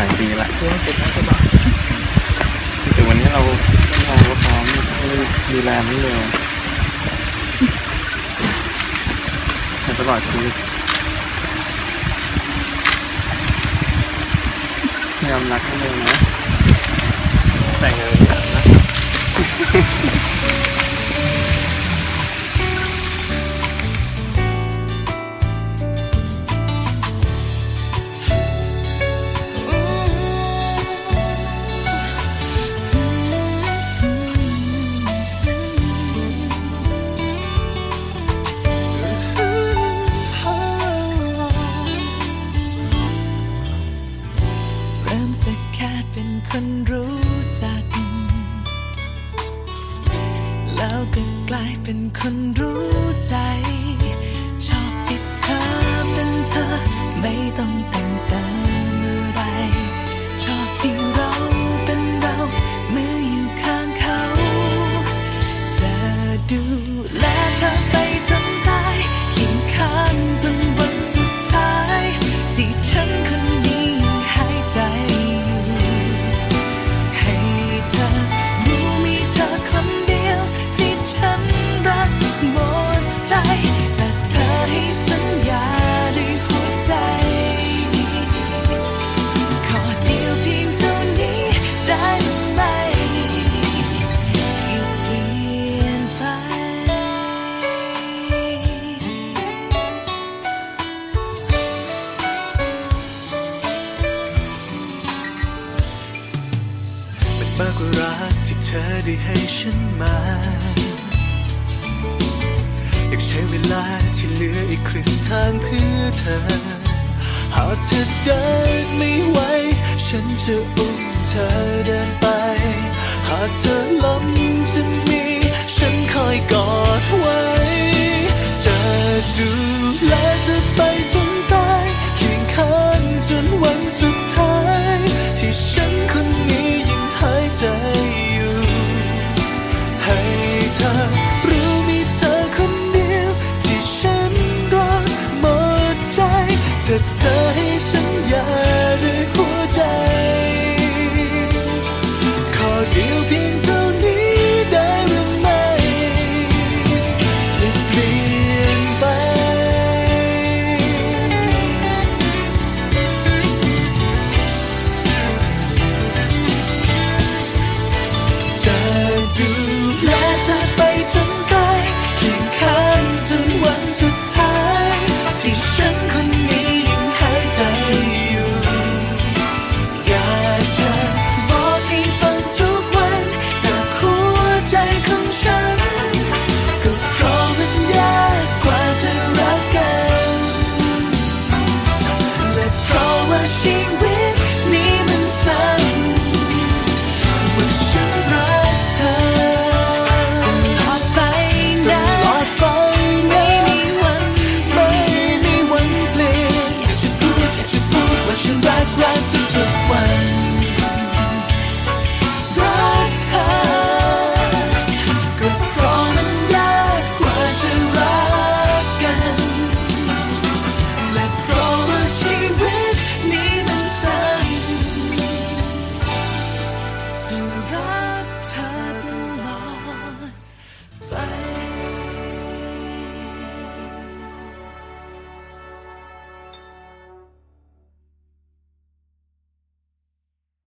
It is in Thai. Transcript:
หลายปีละแต่วันนี้เราเราก็พร้อมดูแลไม่เร็วแต่ตลอดชีวิตยอมรักให้เร็วนะแต่งเลย คนคนรู้จัก แล้วก็กลายเป็นคนรู้ใจ ชอบที่เธอเป็นเธอ ไม่ต้องแต่งเติมอะไร ชอบที่เราเป็นเรา เมื่ออยู่ข้างเขา จะดูากกว่ารักที่เธอได้ให้ฉันมา อยากใช้เวลาที่เหลืออีกครึ่งทางเพื่อเธอ หากเธอเดินไม่ไหว ฉันจะอุ้มเธอเดินไป หากเธอล้มจะมี ฉันคอยกอดไว้จะดูแลเธอไปจนตายเคียงข้างจนวันสุดท้าย ชีวิตนี้มันสั้นว่าฉันรักเธอตลอดไปนะตลอดไปไม่มีวันไม่มีวันเปลี่ยนอยากจะพูดอยากจะพูดว่าฉันรักรักเธอ